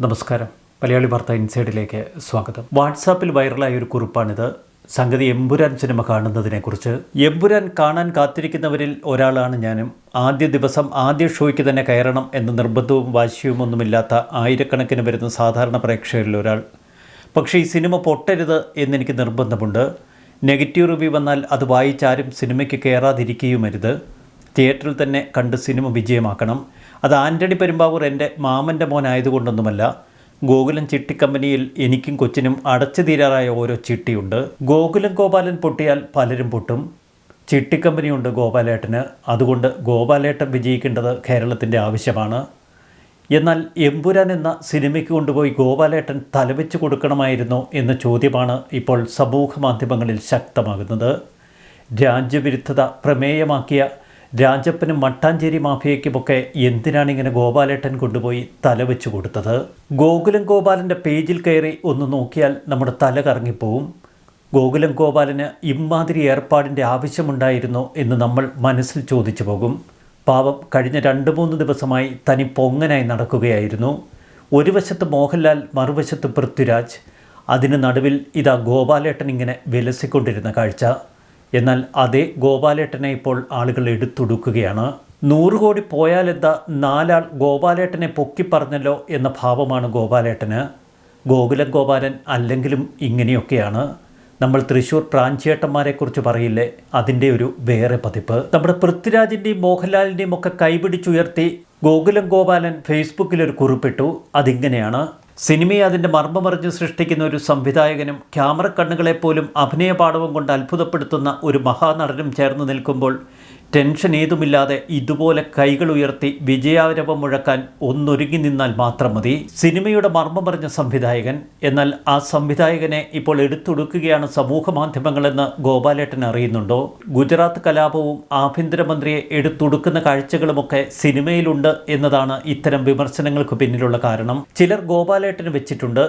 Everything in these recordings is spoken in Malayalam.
നമസ്കാരം. മലയാളി വാർത്ത ഇൻസൈഡിലേക്ക് സ്വാഗതം. വാട്സാപ്പിൽ വൈറലായ ഒരു കുറിപ്പാണിത്. സംഗതി എമ്പുരാൻ സിനിമ കാണുന്നതിനെക്കുറിച്ച്. എമ്പുരാൻ കാണാൻ കാത്തിരിക്കുന്നവരിൽ ഒരാളാണ് ഞാനും. ആദ്യ ദിവസം ആദ്യ ഷോയ്ക്ക് തന്നെ കയറണം എന്ന നിർബന്ധവും വാശിയും ഒന്നുമില്ലാത്ത ആയിരക്കണക്കിന് വരുന്ന സാധാരണ പ്രേക്ഷകരിൽ ഒരാൾ. പക്ഷേ ഈ സിനിമ പൊട്ടരുത് എന്നെനിക്ക് നിർബന്ധമുണ്ട്. നെഗറ്റീവ് റിവ്യൂ വന്നാൽ അത് വായിച്ചാരും സിനിമയ്ക്ക് കയറാതിരിക്കുകയുമരുത്. തിയേറ്ററിൽ തന്നെ കണ്ട് സിനിമ വിജയമാക്കണം. അത് ആന്റണി പെരുമ്പാവൂർ എന്റെ മാമന്റെ മോനായതുകൊണ്ടൊന്നുമല്ല ഗോകുലം ചിട്ടി കമ്പനിയിൽ എനിക്കും കൊച്ചിനും അടച്ചു തീരാറായ ഓരോ ചിട്ടിയുണ്ട്. ഗോകുലം ഗോപാലൻ പൊട്ടിയാൽ പലരും പൊട്ടും. ചിട്ടി കമ്പനിയുണ്ട് ഗോപാലേട്ടന്. അതുകൊണ്ട് ഗോപാലേട്ടൻ വിജയിക്കേണ്ടത് കേരളത്തിന്റെ ആവശ്യമാണ്. എന്നാൽ എമ്പുരാൻ എന്ന സിനിമയ്ക്ക് കൊണ്ടുപോയി ഗോപാലേട്ടൻ തലവെച്ച് കൊടുക്കണമായിരുന്നു എന്ന ചോദ്യമാണ് ഇപ്പോൾ സമൂഹ മാധ്യമങ്ങളിൽ ശക്തമാകുന്നത്. രാജ്യവിരുദ്ധത പ്രമേയമാക്കിയ രാജപ്പനും മട്ടാഞ്ചേരി മാഫിയയ്ക്കുമൊക്കെ എന്തിനാണ് ഇങ്ങനെ ഗോപാലേട്ടൻ കൊണ്ടുപോയി തലവെച്ചു കൊടുത്തത്? ഗോകുലം ഗോപാലന്റെ പേജിൽ കയറി ഒന്ന് നോക്കിയാൽ നമ്മുടെ തല കറങ്ങിപ്പോവും. ഗോകുലം ഗോപാലന് ഇമ്മാതിരി ഏർപ്പാടിന്റെ ആവശ്യമുണ്ടായിരുന്നോ എന്ന് നമ്മൾ മനസ്സിൽ ചോദിച്ചു പോകും. പാവം കഴിഞ്ഞ രണ്ട് മൂന്ന് ദിവസമായി തനി പൊങ്ങനായി നടക്കുകയായിരുന്നു. ഒരു വശത്ത് മോഹൻലാൽ മറുവശത്ത് പൃഥ്വിരാജ്. അതിന് നടുവിൽ ഇതാ ഗോപാലേട്ടൻ ഇങ്ങനെ വിലസിക്കൊണ്ടിരുന്ന കാഴ്ച. എന്നാൽ അതേ ഗോപാലേട്ടനെ ഇപ്പോൾ ആളുകൾ എടുത്തൊടുക്കുകയാണ്. നൂറ് കോടി പോയാലെന്താ നാലാൾ ഗോപാലേട്ടനെ പൊക്കിപ്പറഞ്ഞല്ലോ എന്ന ഭാവമാണ് ഗോപാലേട്ടന്. ഗോകുലം ഗോപാലൻ അല്ലെങ്കിലും ഇങ്ങനെയൊക്കെയാണ്. നമ്മൾ തൃശ്ശൂർ പ്രാഞ്ചേട്ടന്മാരെക്കുറിച്ച് പറയില്ലേ? അതിന്റെ ഒരു വേറെ പതിപ്പ്. നമ്മുടെ പൃഥ്വിരാജിന്റെയും മോഹൻലാലിന്റെയും ഒക്കെ കൈപിടിച്ചുയർത്തി ഗോകുലം ഗോപാലൻ ഫേസ്ബുക്കിൽ ഒരു കുറിപ്പിട്ടു. അതിങ്ങനെയാണ്. സിനിമയെ അതിന്റെ മർമ്മമറിഞ്ഞ് സൃഷ്ടിക്കുന്ന ഒരു സംവിധായകനും ക്യാമറ കണ്ണുകളെപ്പോലും അഭിനയപാഠവും കൊണ്ട് അത്ഭുതപ്പെടുത്തുന്ന ഒരു മഹാനടനും ചേർന്ന് നിൽക്കുമ്പോൾ ടെൻഷൻ ഏതുമില്ലാതെ ഇതുപോലെ കൈകൾ ഉയർത്തി വിജയാരവം മുഴക്കാൻ ഒന്നൊരുങ്ങി നിന്നാൽ മാത്രം മതി. സിനിമയുടെ മർമ്മം പറഞ്ഞ സംവിധായകൻ എന്നാൽ ആ സംവിധായകനെ ഇപ്പോൾ എടുത്തൊടുക്കുകയാണ് സമൂഹ മാധ്യമങ്ങളെന്ന് ഗോപാലേട്ടൻ അറിയുന്നുണ്ടോ? ഗുജറാത്ത് കലാപവും ആഭ്യന്തരമന്ത്രിയെ എടുത്തൊടുക്കുന്ന കാഴ്ചകളുമൊക്കെ സിനിമയിലുണ്ട് എന്നതാണ് ഇത്തരം വിമർശനങ്ങൾക്ക് പിന്നിലുള്ള കാരണം. ചിലർ ഗോപാലേട്ടന് വെച്ചിട്ടുണ്ട്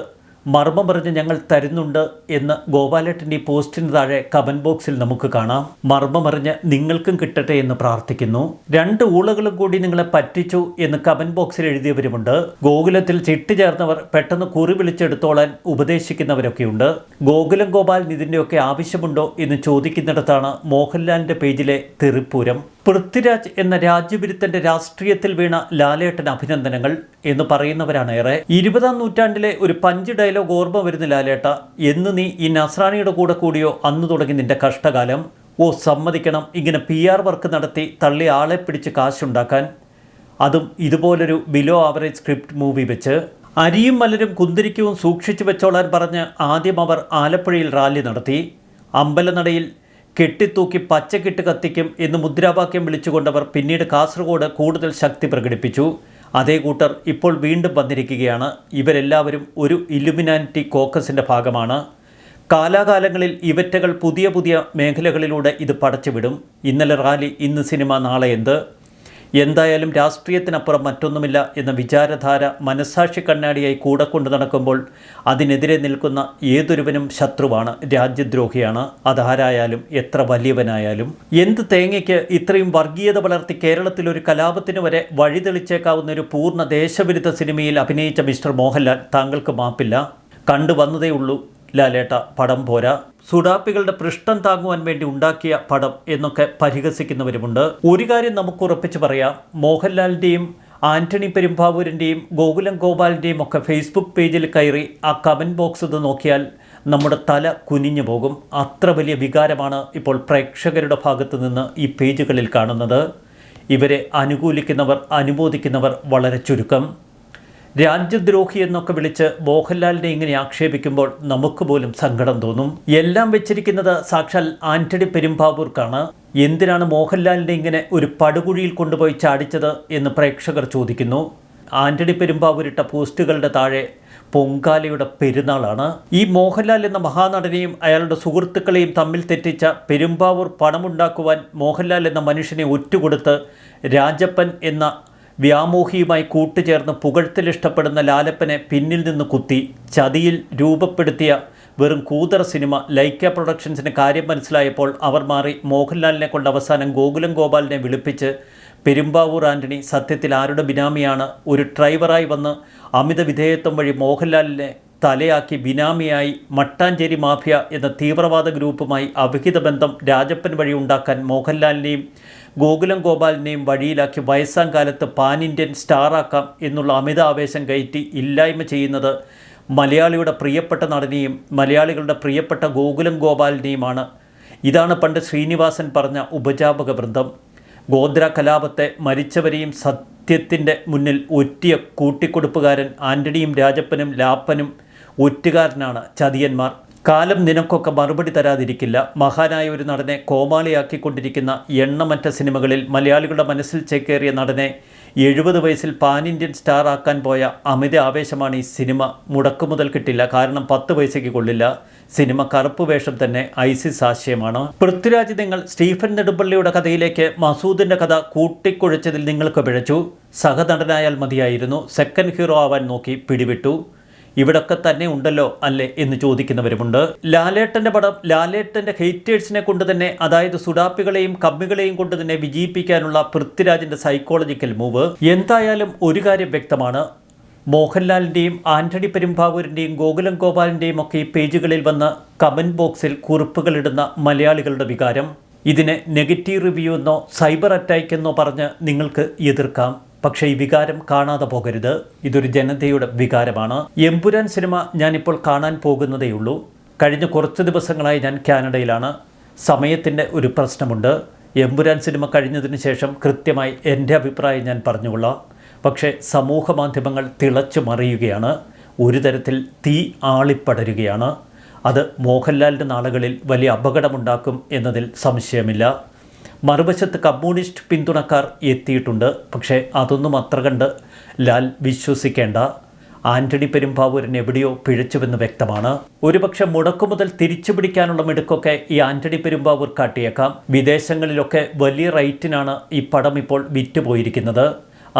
മർമ്മം പറഞ്ഞ് ഞങ്ങൾ തരുന്നുണ്ട് എന്ന് ഗോപാലേട്ടന്റെ ഈ പോസ്റ്റിന് താഴെ കമന്റ് ബോക്സിൽ നമുക്ക് കാണാം. മർമ്മമറിഞ്ഞ് നിങ്ങൾക്കും കിട്ടട്ടെ എന്ന് പ്രാർത്ഥിക്കുന്നു. രണ്ട് ഊളകളും കൂടി നിങ്ങളെ പറ്റിച്ചു എന്ന് കമന്റ് ബോക്സിൽ എഴുതിയവരുമുണ്ട്. ഗോകുലത്തിൽ ചിട്ടി ചേർന്നവർ പെട്ടെന്ന് കുറി വിളിച്ചെടുത്തോളാൻ ഉപദേശിക്കുന്നവരൊക്കെയുണ്ട്. ഗോകുലം ഗോപാലിന് ഇതിന്റെയൊക്കെ ആവശ്യമുണ്ടോ എന്ന് ചോദിക്കുന്നിടത്താണ് മോഹൻലാലിന്റെ പേജിലെ തെറിപ്പൂരം. പൃഥ്വിരാജ് എന്ന രാജ്യവിരുദ്ധന്റെ രാഷ്ട്രീയത്തിൽ വീണ ലാലേട്ടൻ അഭിനന്ദനങ്ങൾ എന്ന് പറയുന്നവരാണ് ഏറെ. ഇരുപതാം നൂറ്റാണ്ടിലെ ഒരു പഞ്ച് ഡയലോഗ് ഓർമ്മ വരുന്ന ലാലേട്ട. എന്ന് നീ ഈ നസ്രാണിയുടെ കൂടെ കൂടിയോ? അന്ന് തുടങ്ങി നിന്റെ കഷ്ടകാലം. ഓ സമ്മതിക്കണം. ഇങ്ങനെ പി ആർ വർക്ക് നടത്തി തള്ളി ആളെ പിടിച്ച് കാശുണ്ടാക്കാൻ. അതും ഇതുപോലൊരു ബിലോ ആവറേജ് സ്ക്രിപ്റ്റ് മൂവി വെച്ച്. അരിയും മലരും കുന്തിരിക്കവും സൂക്ഷിച്ചു വെച്ചോളാൻ പറഞ്ഞ് ആദ്യം അവർ ആലപ്പുഴയിൽ റാലി നടത്തി. അമ്പലനടയിൽ കെട്ടിത്തൂക്കി പച്ചക്കിട്ട് കത്തിക്കും എന്ന് മുദ്രാവാക്യം വിളിച്ചുകൊണ്ടവർ പിന്നീട് കാസർഗോഡ് കൂടുതൽ ശക്തി പ്രകടിപ്പിച്ചു. അതേ കൂട്ടർ ഇപ്പോൾ വീണ്ടും വന്നിരിക്കുകയാണ്. ഇവരെല്ലാവരും ഒരു ഇലുമിനാനിറ്റി കോക്കസിന്റെ ഭാഗമാണ്. കാലാകാലങ്ങളിൽ ഇവറ്റകൾ പുതിയ പുതിയ മേഖലകളിലൂടെ ഇത് പടച്ചുവിടും. ഇന്നലെ റാലി ഇന്ന് സിനിമ നാളെ എന്ത്? എന്തായാലും രാഷ്ട്രീയത്തിനപ്പുറം മറ്റൊന്നുമില്ല എന്ന വിചാരധാര മനസാക്ഷി കണ്ണാടിയായി കൂടെ കൊണ്ട് നടക്കുമ്പോൾ അതിനെതിരെ നിൽക്കുന്ന ഏതൊരുവനും ശത്രുവാണ് രാജ്യദ്രോഹിയാണ്. അതാരായാലും എത്ര വലിയവനായാലും. എന്ത് തേങ്ങയ്ക്ക് ഇത്രയും വർഗീയത വളർത്തി കേരളത്തിൽ ഒരു കലാപത്തിന് വരെ വഴിതെളിച്ചേക്കാവുന്ന ഒരു പൂർണ ദേശവിരുദ്ധ സിനിമയിൽ അഭിനയിച്ച മിസ്റ്റർ മോഹൻലാൽ താങ്കൾക്ക് മാപ്പില്ല. കണ്ടുവന്നതേ ഉള്ളൂ. ലാലേട്ട പടം പോരാ. സുഡാപ്പികളുടെ പൃഷ്ഠം താങ്ങുവാൻ വേണ്ടി ഉണ്ടാക്കിയ പടം എന്നൊക്കെ പരിഹസിക്കുന്നവരുമുണ്ട്. ഒരു കാര്യം നമുക്ക് ഉറപ്പിച്ച് പറയാം. മോഹൻലാലിന്റെയും ആന്റണി പെരുമ്പാവൂരിന്റെയും ഗോകുലം ഗോപാലിന്റെയും ഒക്കെ ഫേസ്ബുക്ക് പേജിൽ കയറി ആ കമന്റ് ബോക്സ് ഇത് നോക്കിയാൽ നമ്മുടെ തല കുനിഞ്ഞു പോകും. അത്ര വലിയ വികാരമാണ് ഇപ്പോൾ പ്രേക്ഷകരുടെ ഭാഗത്തു നിന്ന് ഈ പേജുകളിൽ കാണുന്നത്. ഇവരെ അനുകൂലിക്കുന്നവർ അനുമോദിക്കുന്നവർ വളരെ ചുരുക്കം. രാജ്യദ്രോഹി എന്നൊക്കെ വിളിച്ച് മോഹൻലാലിനെ ഇങ്ങനെ ആക്ഷേപിക്കുമ്പോൾ നമുക്ക് പോലും സങ്കടം തോന്നും. എല്ലാം വെച്ചിരിക്കുന്നത് സാക്ഷാൽ ആന്റണി പെരുമ്പാവൂർക്കാണ്. എന്തിനാണ് മോഹൻലാലിനെ ഇങ്ങനെ ഒരു പടുകുഴിയിൽ കൊണ്ടുപോയി ചാടിച്ചത് എന്ന് പ്രേക്ഷകർ ചോദിക്കുന്നു. ആന്റണി പെരുമ്പാവൂരിട്ട പോസ്റ്റുകളുടെ താഴെ പൊങ്കാലയുടെ പെരുന്നാളാണ്. ഈ മോഹൻലാൽ എന്ന മഹാനടനെയും അയാളുടെ സുഹൃത്തുക്കളെയും തമ്മിൽ തെറ്റിച്ച പെരുമ്പാവൂർ പണമുണ്ടാക്കുവാൻ മോഹൻലാൽ എന്ന മനുഷ്യനെ ഒറ്റുകൊടുത്ത് രാജപ്പൻ എന്ന വ്യാമോഹിയുമായി കൂട്ടുചേർന്ന് പുകഴ്ത്തിലിഷ്ടപ്പെടുന്ന ലാലപ്പനെ പിന്നിൽ നിന്ന് കുത്തി ചതിയിൽ രൂപപ്പെടുത്തിയ വെറും കൂതറ സിനിമ ലൈക്ക പ്രൊഡക്ഷൻസിന് കാര്യം മനസ്സിലായപ്പോൾ അവർ മാറി മോഹൻലാലിനെ കൊണ്ട് അവസാനം ഗോകുലം ഗോപാലിനെ വിളിപ്പിച്ച് പെരുമ്പാവൂർ ആന്റണി സത്യത്തിൽ ആരുടെ ബിനാമിയാണ്? ഒരു ഡ്രൈവറായി വന്ന് അമിത വിധേയത്വം വഴി മോഹൻലാലിനെ തലയാക്കി ബിനാമിയായി മട്ടാഞ്ചേരി മാഫിയ എന്ന തീവ്രവാദ ഗ്രൂപ്പുമായി അവിഹിത ബന്ധം രാജപ്പൻ വഴി ഉണ്ടാക്കാൻ മോഹൻലാലിനെയും ഗോകുലം ഗോപാലിനെയും വഴിയിലാക്കി വയസ്സാം കാലത്ത് പാൻ ഇന്ത്യൻ സ്റ്റാറാക്കാം എന്നുള്ള അമിത ആവേശം കയറ്റി ഇല്ലായ്മ ചെയ്യുന്നത് മലയാളിയുടെ പ്രിയപ്പെട്ട നടനെയും മലയാളികളുടെ പ്രിയപ്പെട്ട ഗോകുലം ഗോപാലിനെയുമാണ്. ഇതാണ് പണ്ട് ശ്രീനിവാസൻ പറഞ്ഞ ഉപജാപക വൃന്ദം. ഗോദ്ര കലാപത്തെ മരിച്ചവരെയും സത്യത്തിന്റെ മുന്നിൽ ഒറ്റിയ കൂട്ടിക്കൊടുപ്പുകാരൻ ആന്റണിയും രാജപ്പനും ലാപ്പനും ഒറ്റുകാരനാണ് ചതിയന്മാർ. കാലം നിനക്കൊക്കെ മറുപടി തരാതിരിക്കില്ല. മഹാനായ ഒരു നടനെ കോമാളിയാക്കിക്കൊണ്ടിരിക്കുന്ന എണ്ണമറ്റ സിനിമകളിൽ മലയാളികളുടെ മനസ്സിൽ ചേക്കേറിയ നടനെ എഴുപത് വയസ്സിൽ പാൻ ഇന്ത്യൻ സ്റ്റാർ ആക്കാൻ പോയ അമിത ആവേശമാണ് ഈ സിനിമ. മുടക്കുമുതൽ കിട്ടില്ല. കാരണം പത്ത് പൈസയ്ക്ക് കൊള്ളില്ല. സിനിമ കറുപ്പ് വേഷം തന്നെ ഐസിസ് ആശയമാണ്. പൃഥ്വിരാജ് നിങ്ങൾ സ്റ്റീഫൻ നെടുമ്പള്ളിയുടെ കഥയിലേക്ക് മസൂദിന്റെ കഥ കൂട്ടിക്കുഴച്ചതിൽ നിങ്ങൾക്ക് പിഴച്ചു. സഹനടനായാൽ മതിയായിരുന്നു. സെക്കൻഡ് ഹീറോ ആവാൻ നോക്കി പിടിവിട്ടു. ഇവിടൊക്കെ തന്നെ ഉണ്ടല്ലോ അല്ലേ എന്ന് ചോദിക്കുന്നവരുമുണ്ട്. ലാലേട്ടന്റെ പടം ലാലേട്ടന്റെ ഹെയ്റ്റേഴ്സിനെ കൊണ്ട് തന്നെ അതായത് സുഡാപ്പികളെയും കമ്മികളെയും കൊണ്ട് തന്നെ വിജയിപ്പിക്കാനുള്ള പൃഥ്വിരാജിന്റെ സൈക്കോളജിക്കൽ മൂവ് എന്തായാലും ഒരു കാര്യം വ്യക്തമാണ്. മോഹൻലാലിന്റെയും ആന്റണി പെരുമ്പാവൂരിന്റെയും ഗോകുലം ഗോപാലിന്റെയും ഒക്കെ ഈ പേജുകളിൽ വന്ന് കമന്റ് ബോക്സിൽ കുറിപ്പുകളിടുന്ന മലയാളികളുടെ വികാരം. ഇതിനെ നെഗറ്റീവ് റിവ്യൂ എന്നോ സൈബർ അറ്റാക്ക് എന്നോ പറഞ്ഞ് നിങ്ങൾക്ക് എതിർക്കാം. പക്ഷേ ഈ വികാരം കാണാതെ പോകരുത്. ഇതൊരു ജനതയുടെ വികാരമാണ്. എമ്പുരാൻ സിനിമ ഞാനിപ്പോൾ കാണാൻ പോകുന്നതേയുള്ളൂ കഴിഞ്ഞ കുറച്ച് ദിവസങ്ങളായി ഞാൻ കാനഡയിലാണ്. സമയത്തിന്റെ ഒരു പ്രശ്നമുണ്ട്. എമ്പുരാൻ സിനിമ കഴിഞ്ഞതിന് ശേഷം കൃത്യമായി എന്റെ അഭിപ്രായം ഞാൻ പറഞ്ഞുകൊള്ളാം. പക്ഷേ സമൂഹ മാധ്യമങ്ങൾ തിളച്ചു മറിയുകയാണ്. ഒരു തരത്തിൽ തീ ആളിപ്പടരുകയാണ്. അത് മോഹൻലാലിന്റെ നാളുകളിൽ വലിയ അപകടമുണ്ടാക്കും എന്നതിൽ സംശയമില്ല. മറുവശത്ത് കമ്മ്യൂണിസ്റ്റ് പിന്തുണക്കാർ എത്തിയിട്ടുണ്ട്. പക്ഷേ അതൊന്നും അത്ര കണ്ട് ലാൽ വിശ്വസിക്കേണ്ട. ആന്റണി പെരുമ്പാവൂരൻ എവിടെയോ പിഴച്ചുവെന്ന് വ്യക്തമാണ്. ഒരുപക്ഷെ മുടക്കു മുതൽ തിരിച്ചു പിടിക്കാനുള്ള മിടുക്കൊക്കെ ഈ ആന്റണി പെരുമ്പാവൂർ കാട്ടിയേക്കാം. വിദേശങ്ങളിലൊക്കെ വലിയ റേറ്റിനാണ് ഈ പടം ഇപ്പോൾ വിറ്റുപോയിരിക്കുന്നത്.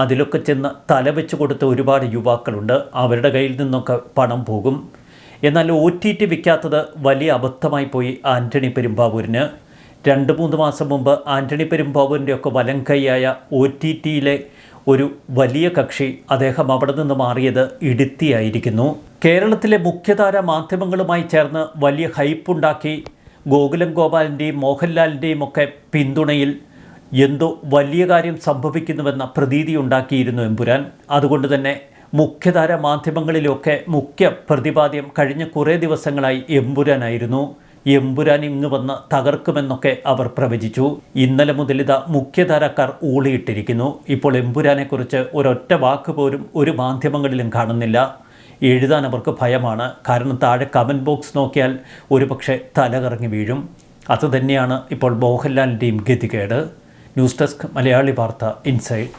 അതിലൊക്കെ ചെന്ന് തലവെച്ച് കൊടുത്ത ഒരുപാട് യുവാക്കളുണ്ട്. അവരുടെ കയ്യിൽ നിന്നൊക്കെ പണം പോകും. എന്നാൽ ഒ ടി ടി വിൽക്കാത്തത് വലിയ അബദ്ധമായി പോയി ആന്റണി പെരുമ്പാവൂരിന്. രണ്ട് മൂന്ന് മാസം മുമ്പ് ആന്റണി പെരുമ്പാവൂരിന്റെ ഒക്കെ വലം കൈയായ ഒ ടി ടിയിലെ ഒരു വലിയ കക്ഷി അദ്ദേഹം അവിടെ നിന്ന് മാറിയത് ഇടുത്തിയായിരിക്കുന്നു. കേരളത്തിലെ മുഖ്യധാര മാധ്യമങ്ങളുമായി ചേർന്ന് വലിയ ഹൈപ്പുണ്ടാക്കി ഗോകുലം ഗോപാലിന്റെയും മോഹൻലാലിന്റെയും ഒക്കെ പിന്തുണയിൽ എന്തോ വലിയ കാര്യം സംഭവിക്കുന്നുവെന്ന പ്രതീതി ഉണ്ടാക്കിയിരുന്നു എമ്പുരാൻ. അതുകൊണ്ട് തന്നെ മുഖ്യധാര മാധ്യമങ്ങളിലൊക്കെ മുഖ്യ പ്രതിപാദ്യം കഴിഞ്ഞ കുറേ ദിവസങ്ങളായി എമ്പുരാനായിരുന്നു. എമ്പുരാൻ ഇങ്ങ് വന്ന് തകർക്കുമെന്നൊക്കെ അവർ പ്രവചിച്ചു. ഇന്നലെ മുതൽ ഇത് മുഖ്യധാരക്കാർ ഊളിയിട്ടിരിക്കുന്നു. ഇപ്പോൾ എമ്പുരാനെക്കുറിച്ച് ഒരൊറ്റ വാക്ക് പോലും ഒരു മാധ്യമങ്ങളിലും കാണുന്നില്ല. എഴുതാൻ അവർക്ക് ഭയമാണ്. കാരണം താഴെ കമന്റ് ബോക്സ് നോക്കിയാൽ ഒരുപക്ഷെ തലകറങ്ങി വീഴും. അതുതന്നെയാണ് ഇപ്പോൾ മോഹൻലാലിന്റെയും ഗതികേട്. ന്യൂസ് ഡെസ്ക് മലയാളി വാർത്ത ഇൻസൈഡ്.